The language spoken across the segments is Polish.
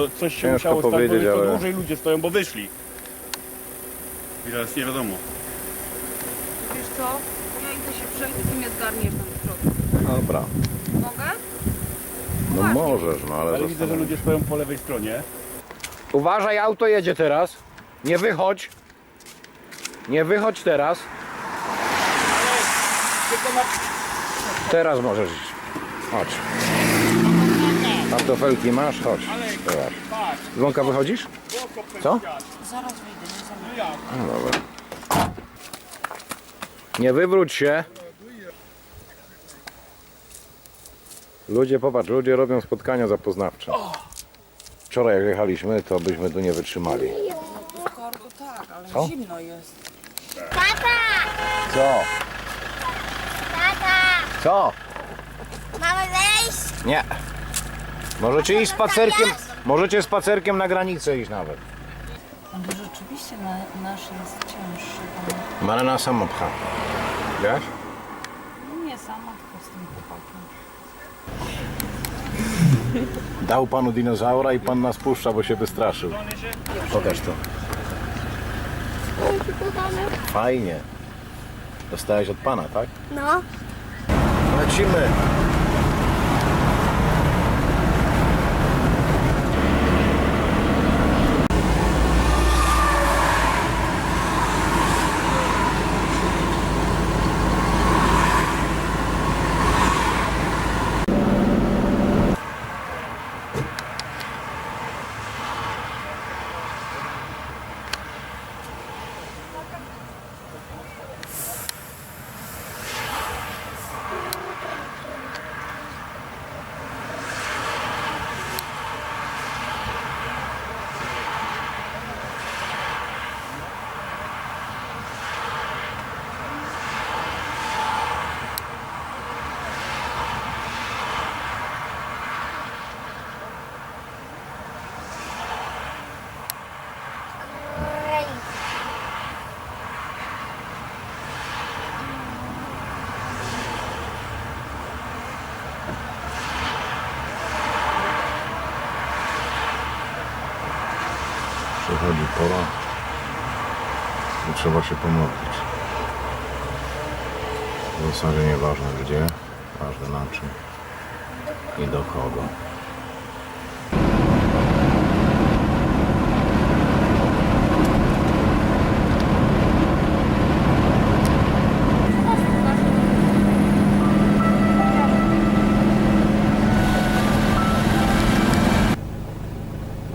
No coś się Ciężko musiało stać, bo powiedzieć, ale- dłużej ludzie stoją, bo wyszli. I teraz nie wiadomo. Wiesz co? Ja idę się przejść, ty mnie zgarniesz tam w środku. Dobra. Mogę? No możesz, no ale, Ale widzę, że ludzie stoją po lewej stronie. Uważaj, auto jedzie teraz. Nie wychodź. Nie wychodź teraz. Teraz możesz iść. Chodź. Pantofelki masz? Chodź. Zobacz. Dzwonka wychodzisz? Co? Zaraz wyjdę, nie zamykam. No dobra. Nie wywróć się. Ludzie, popatrz, ludzie robią spotkania zapoznawcze. Wczoraj jak jechaliśmy, to byśmy tu nie wytrzymali. Tak, ale Co? zimno jest. Co? Tata, Co? mamy wejść? Nie. Możecie iść spacerkiem. Możecie spacerkiem na granicę iść nawet. Ale rzeczywiście na, nasz jest cięższy. Tam. Marena sama pcha. Wiesz? Nie sama, tylko z tym chłopakiem. Dał panu dinozaura i pan nas puszcza, bo się wystraszył. Pokaż to. Fajnie. Dostałeś od pana, tak? No. Lecimy. Przychodzi pora i trzeba się pomodlić. W zasadzie nieważne gdzie, ważne na czym i do kogo.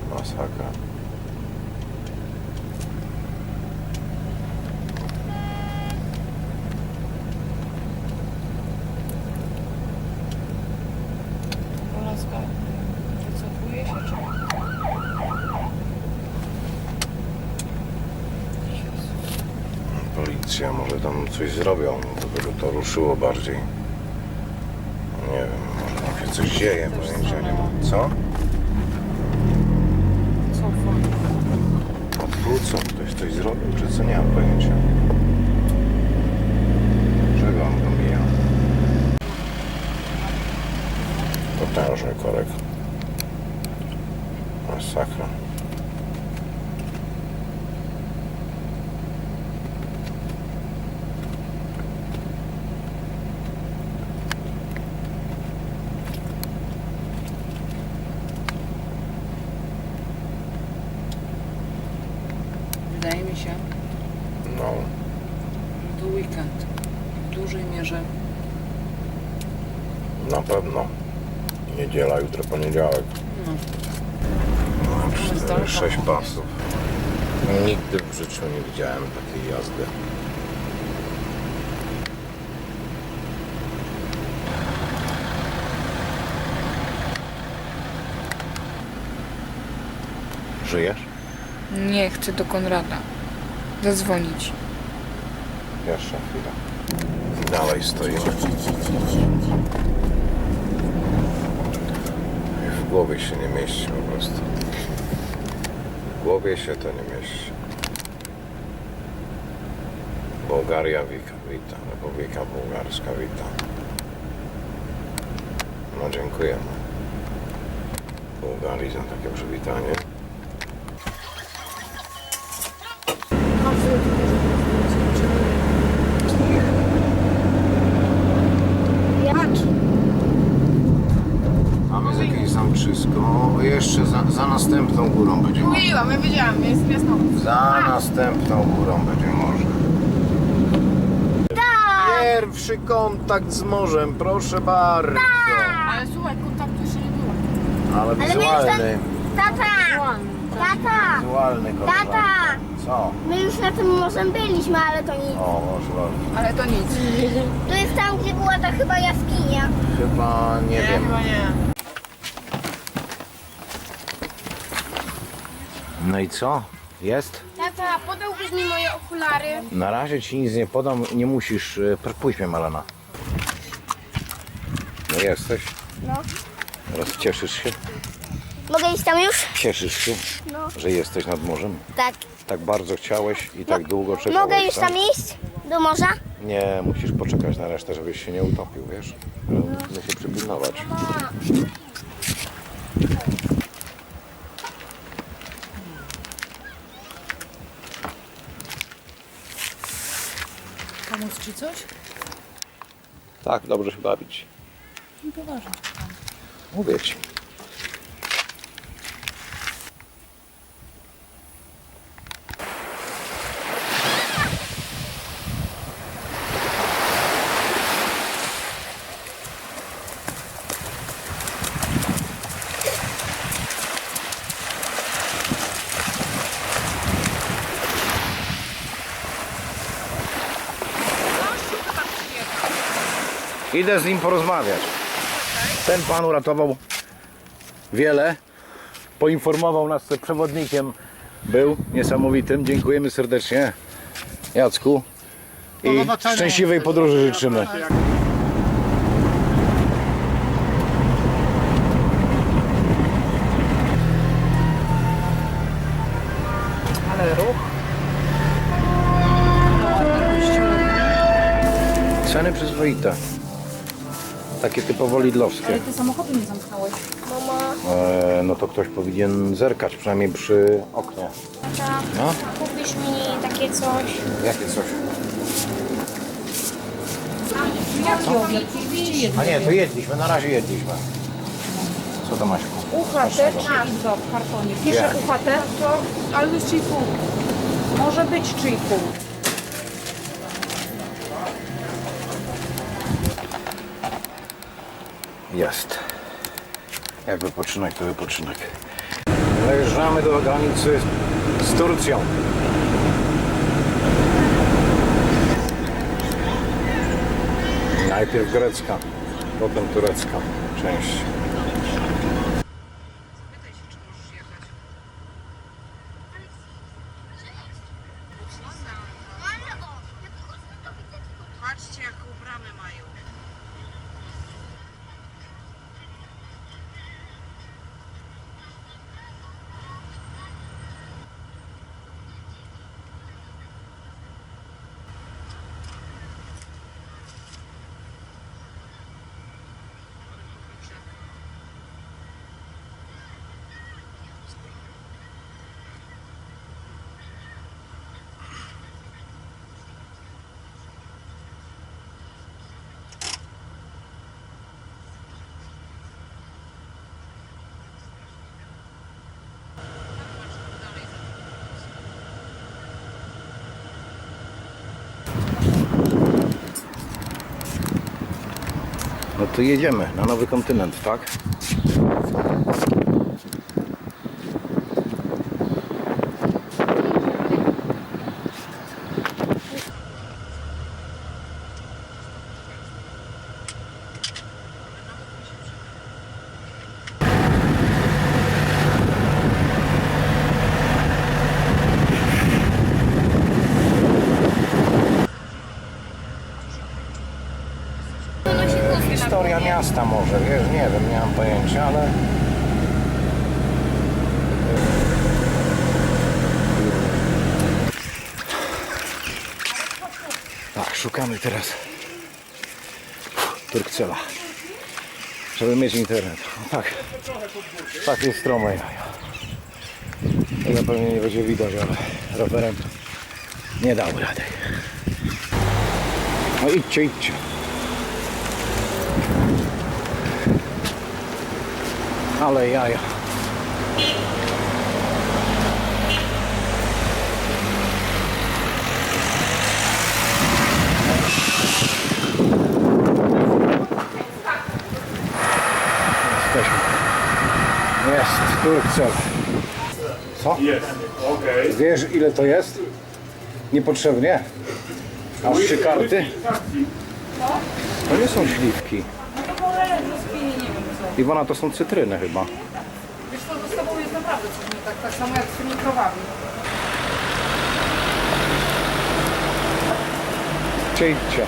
Masakra. Laska wycofuje się, czy... Policja może tam coś zrobią, żeby to ruszyło bardziej. Nie wiem, może tam się coś dzieje, pojęcia nie mam. Co? Odwrócą, ktoś coś zrobił, czy co? Nie mam pojęcia. Czego on tam mija? Potężny korek. Masakra. Wydaje mi się, No, że to weekend. W dużej mierze na pewno. Niedziela, jutro poniedziałek. no, No, z cztery, daleka sześć mówię. pasów. Nigdy w życiu nie widziałem takiej jazdy. Żyjesz? Nie, chcę do Konrada. Zadzwonić. Jeszcze chwilę. Dalej stoimy. W głowie się nie mieści po prostu. W głowie się to nie mieści. Bułgaria wita, wita. Republika Bułgarska wita. No dziękujemy. Bułgarii za takie przywitanie. Patrz. Mamy jakieś zamczysko. Jeszcze za, za następną górą będzie morze. Mówiłam, ja wiedziałam, jest jasno. Za następną górą będzie morze. Pierwszy kontakt z morzem, proszę bardzo. Ale słuchaj, kontaktu jeszcze nie było. Ale Ale my już wizualny. Tata! Tata! wizualny kontakt. Tata! Co? My już na tym morzem byliśmy, ale to nic. O, może bardzo. Ale to nic. To jest tam, gdzie była ta chyba jaskinia. Chyba nie wiem. nie. No i co? Jest? Tata, podałbyś mi moje okulary? Na razie ci nic nie podam, nie musisz. e, pr- Pójdź mnie, Malena. No jesteś? No. Teraz cieszysz się? Mogę iść tam już? Cieszysz się, No. że jesteś nad morzem? Tak. Tak bardzo chciałeś i tak długo czekałeś, Mogę już tak? tam iść? Do morza? Nie, musisz poczekać na resztę, żebyś się nie utopił, wiesz? Musimy się przypilnować. Ci coś? Tak, dobrze się bawić. No poważnie. Mówię ci. Idę z nim porozmawiać. Ten pan uratował wiele. Poinformował nas, że przewodnikiem był niesamowitym. Dziękujemy serdecznie Jacku. I szczęśliwej podróży życzymy. Ale ruch. Ceny przyzwoite. Takie typowo lidlowskie. Ty samochodu nie zamknąłeś. Mama, E, no to ktoś powinien zerkać, przynajmniej przy oknie. tata, No, kupisz mi takie coś? jakie coś. Obiad? A nie, to jedliśmy, na razie jedliśmy. Co to Maśku? UHT czy Izba w kartonie? Pisze Jak? UHT, to, ale to jest 3,5. Może być 3,5. Jest. Jak wypoczynek, to wypoczynek. Dojeżdżamy do granicy z Turcją. Najpierw grecka, potem turecka część. To jedziemy na nowy kontynent, tak? Historia miasta może, wiesz, nie wiem, nie mam pojęcia, ale... Tak, szukamy teraz Turkcela. żeby mieć internet. Tak, tak jest strome jaja. Pewnie nie będzie widać, ale rowerem nie dał rady. No idźcie, idźcie. Ale jaja. Jesteśmy. Jest, Turcel. Co? Jest, okej. Wiesz ile to jest? Niepotrzebnie. Aż trzy karty? To nie są śliwki. Iwona, to są cytryny chyba. Wiesz co, z tobą jest naprawdę coś nie tak, tak samo jak z tymi krowami idźcie.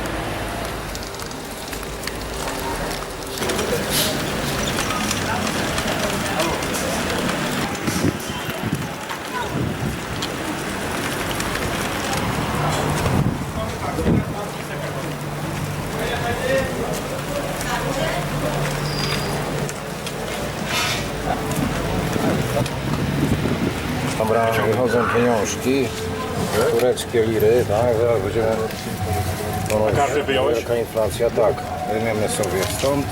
Dobra, pieniążki. Tureckie liry, tak? Zaraz będziemy... Ponoć Karty wyjąłeś? Jaka inflacja, tak. Weźmiemy sobie stąd.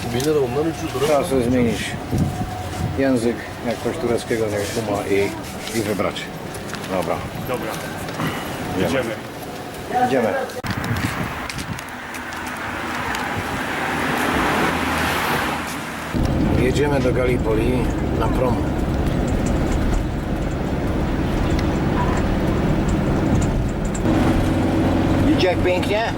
Trzeba sobie zmienić język jakoś tureckiego, jak kuma i, i wybrać. Dobra, Dobra. Jedziemy. idziemy. Jedziemy do Gallipoli na prom. Widzicie jak pięknie?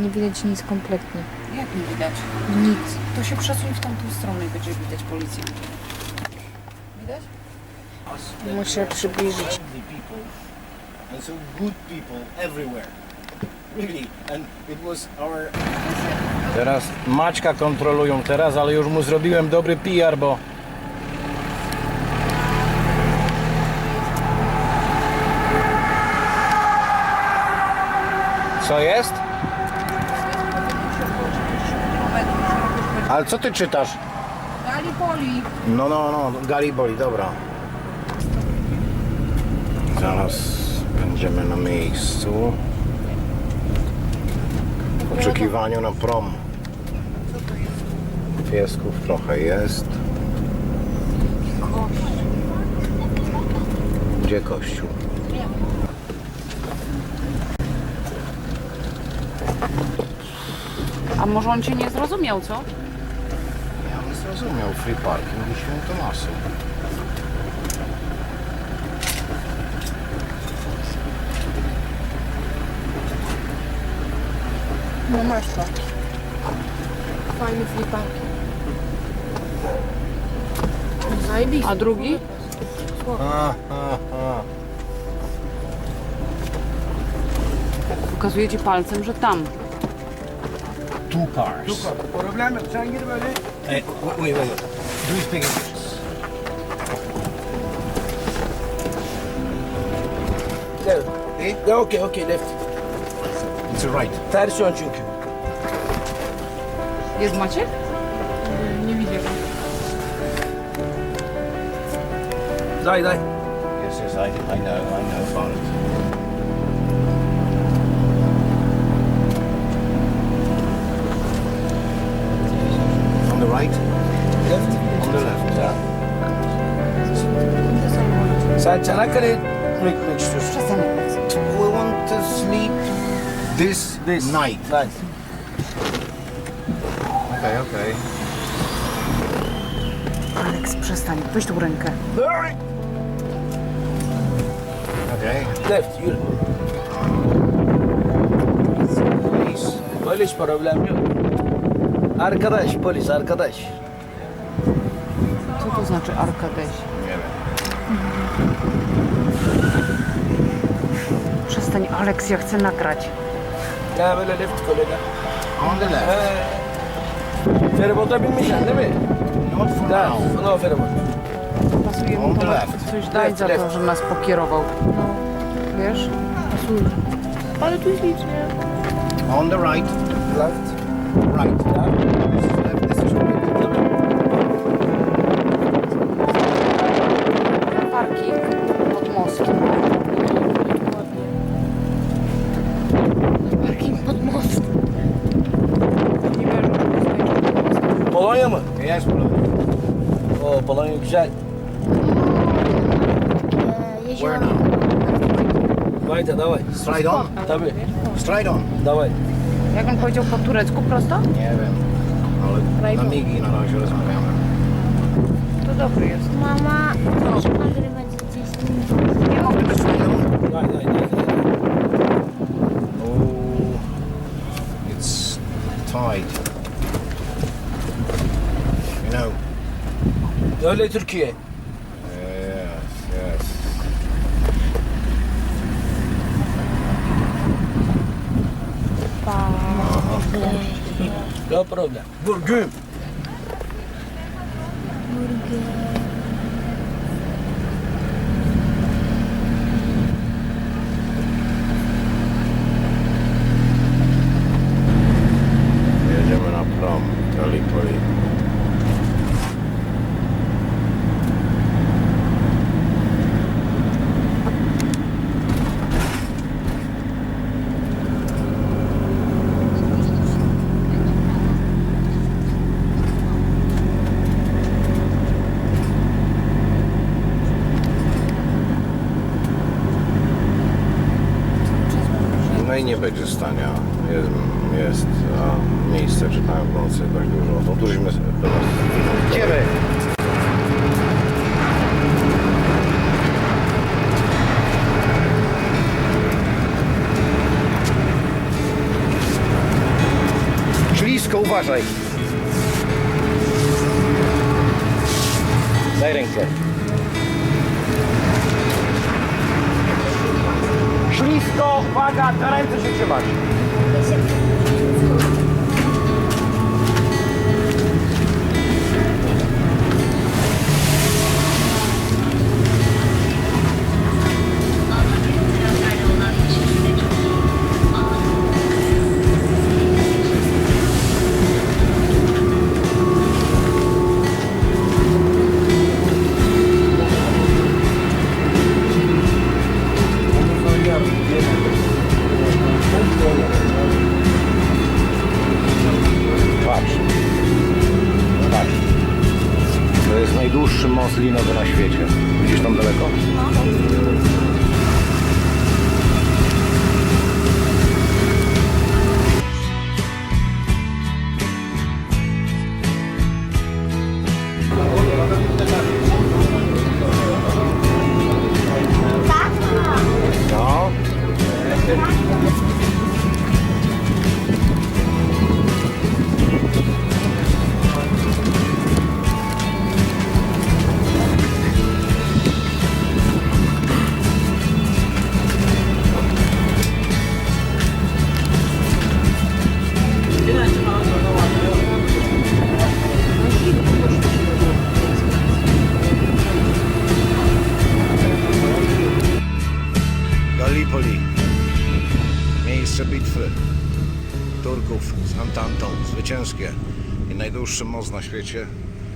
Nie widać nic kompletnie. Jak nie widać? Nic. To się przesuń w tamtą stronę i będzie widać policję. Widać? Muszę przybliżyć. And so good people everywhere. Really, and it was our Teraz Maćka kontrolują teraz, ale już mu zrobiłem dobry PR, bo Co jest? Ale co ty czytasz? Gallipoli. No, no, no, Gallipoli, dobra. Zaraz będziemy na miejscu. W oczekiwaniu na prom. Piesków trochę jest. Gdzie kościół? A może on cię nie zrozumiał, co? Ja bym zrozumiał free parking i świętomasy. No masz to. Fajny flipak. Zajebisty. A drugi? A, a, a. Pokazuje ci palcem, że tam. two cars. Problem, sen gir böyle. Eh, wait, wait, wait. Do you speak English? Evet. Ya okey okey left. It's a right. Ters yön çünkü. Jest Maciek? Nie widzę go. Day day. Yes, yes, I, I know, I know about it. On the right? Left. On the left. Ya. Sen Çanakkale'ye mi gitmek istiyorsun? We want to sleep this, This. night. Night. Okej, okej. Aleks, przestań. Weź tą rękę. Okej. Left yürü. Please. Polis problem yok. Arkadaş polis arkadaş. Co to znaczy Arkadeś? Nie wiem. Przestań, Aleks, ja chcę nagrać. Ya böyle left kolega. On the left. He. Feribota binmişsin değil mi? Not for Tak, now. no feribot. Pasuje On mu the to left. coś dać za to, że nas pokierował. No, wiesz? Pasuje. Ale tu jest licznie. On the right. Left. Right. Tak. O Polonya güzel. E, jezioro. Where now? Dawaj dawaj. Straight on. Tabii. Straight on. Dawaj. Jak on powiedział po turecku prosto? Nie wiem, ale na migi na razie rozmawiamy. To dobry jest. Mama, możesz nagrywać gdzieś. Nie mogę być Daj daj daj. Oh, it's tight. Öyle Türkiye. Yes, yes. No problem. Burgüm. Jedziemy miejsce, czytałem w nocy dość dużo. No tu żeśmy do nas. Idziemy! Ślisko, uważaj! Daj rękę. Ślisko, uwaga, na ręce się trzymać. Najdłuższy most linowy na świecie. Widzisz tam daleko? No. Antantą. Zwycięskie i najdłuższy most na świecie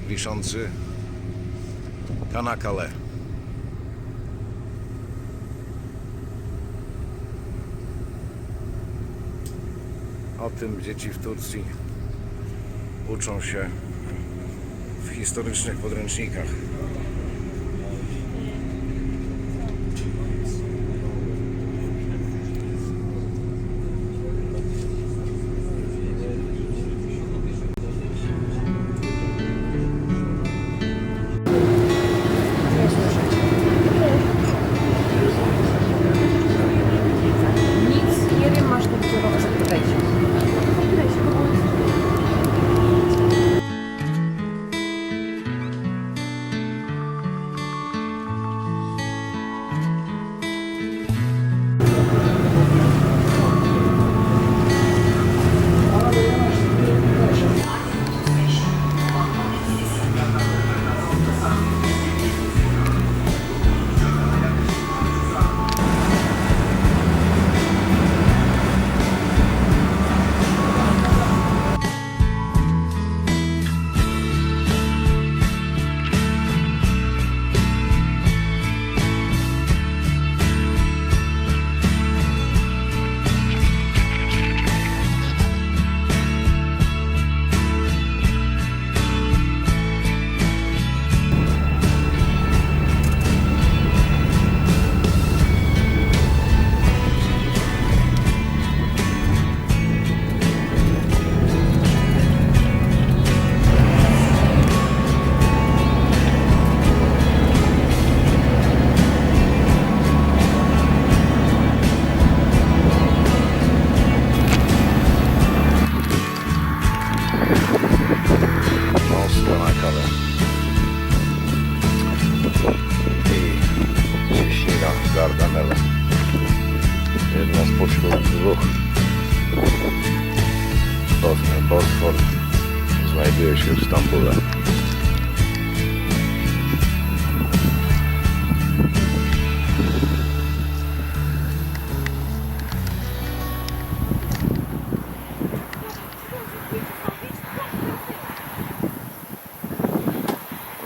wiszący Kanakale. O tym dzieci w Turcji uczą się w historycznych podręcznikach.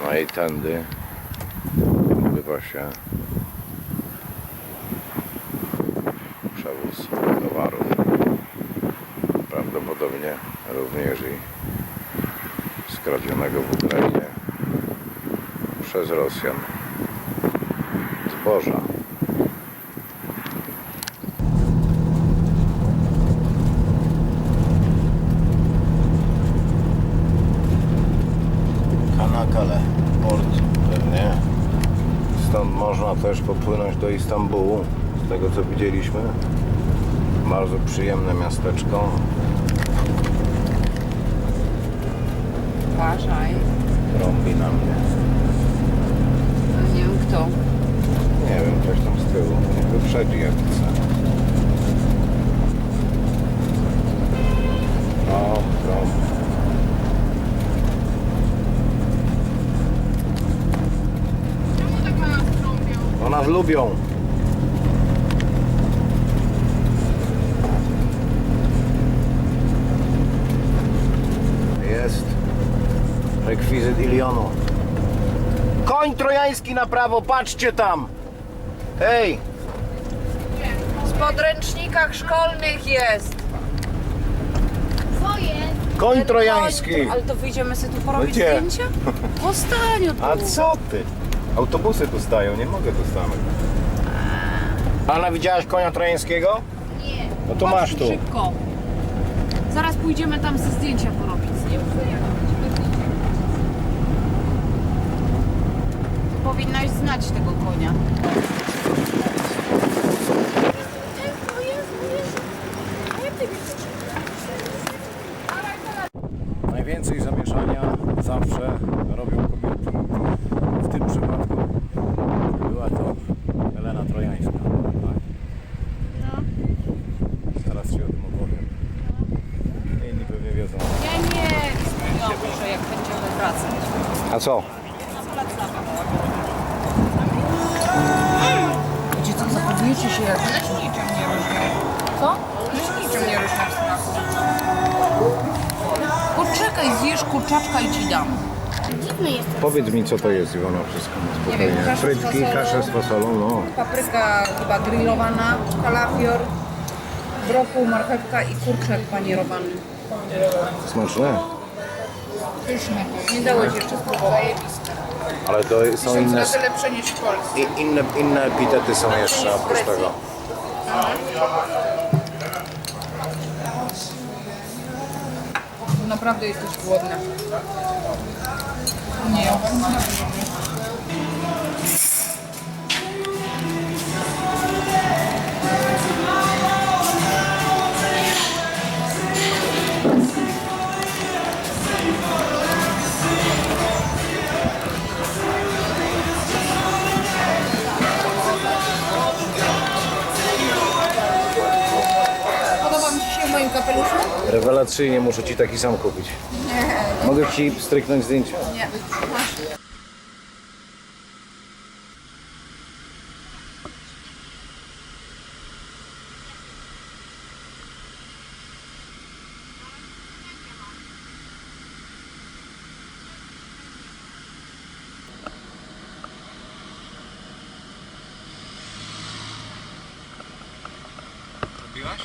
No i tędy odbywa się przewóz towarów. Prawdopodobnie również i skradzionego w Ukrainie przez Rosjan zboża. Kanakale, port pewnie. Stąd można też popłynąć do Istambułu, z tego co widzieliśmy. Bardzo przyjemne miasteczko. Uważaj. Trąbi na mnie. Nie wiem kto. Nie wiem, coś tam z tyłu. Nie wyprzedzi jak chce. Nas lubią. Jest rekwizyt Ilionu. Koń trojański na prawo, patrzcie tam! Hej! W podręcznikach szkolnych jest. Koń trojański! Ale to wyjdziemy sobie tu porobić Gdzie? zdjęcia? Po staniu tu. A co ty? Autobusy tu stają, nie mogę tu stanąć. Anna, widziałaś konia trojańskiego? Nie. No to masz tu. Szybko. Zaraz pójdziemy tam ze zdjęcia porobić z nim. Powinnaś znać tego konia. Mi co to jest Iwona wszystko spokojnie. wiem, kasza z Frytki, fasolą. kaszę z fasolą, no. Papryka chyba grillowana, kalafior, brokuł, marchewka i kurczak panierowany. Smaczne. Pyszne. Nie dało ci jeszcze spróbować. Ale to są inne, razy lepsze niż w Polsce. i- inne, inne epitety są jeszcze oprócz tego. Tu naprawdę jesteś głodna. Rewelacyjnie muszę Ci taki sam kupić. Mogę Ci stryknąć zdjęcie? Nie. Robiłaś?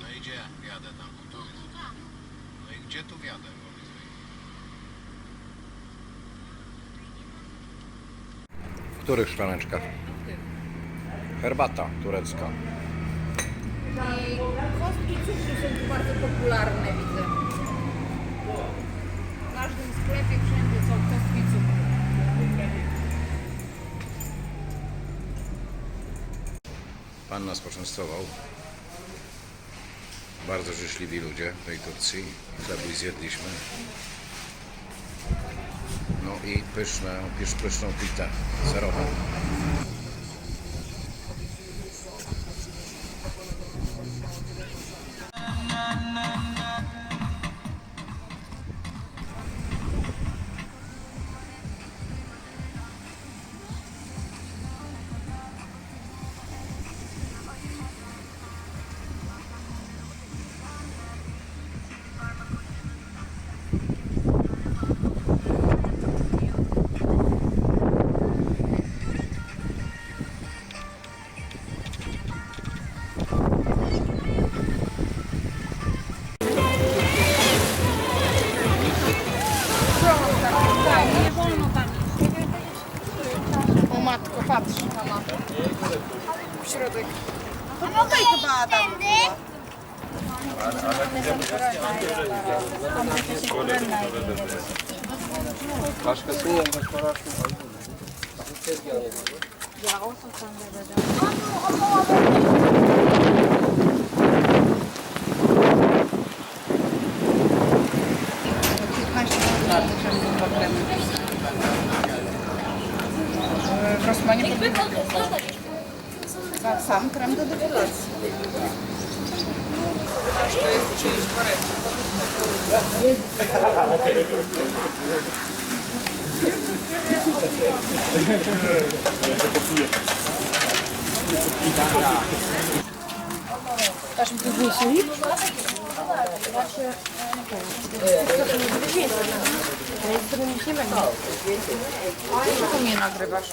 No i gdzie? Jadę tam. Tu jest. No i gdzie tu wjadę? Powiedz mi. W których szklaneczkach? Herbata turecka. I kostki cukru są tu bardzo popularne, widzę. W każdym sklepie wszędzie są kostki cukru. Pan nas poczęstował. Bardzo życzliwi ludzie tej Turcji. Chlebu i zjedliśmy. No, i pyszną, pysz, pyszną pitę serową. Başkasının yaklaşmalar hakkı Ya olsun sen de Czego mnie nagrywasz?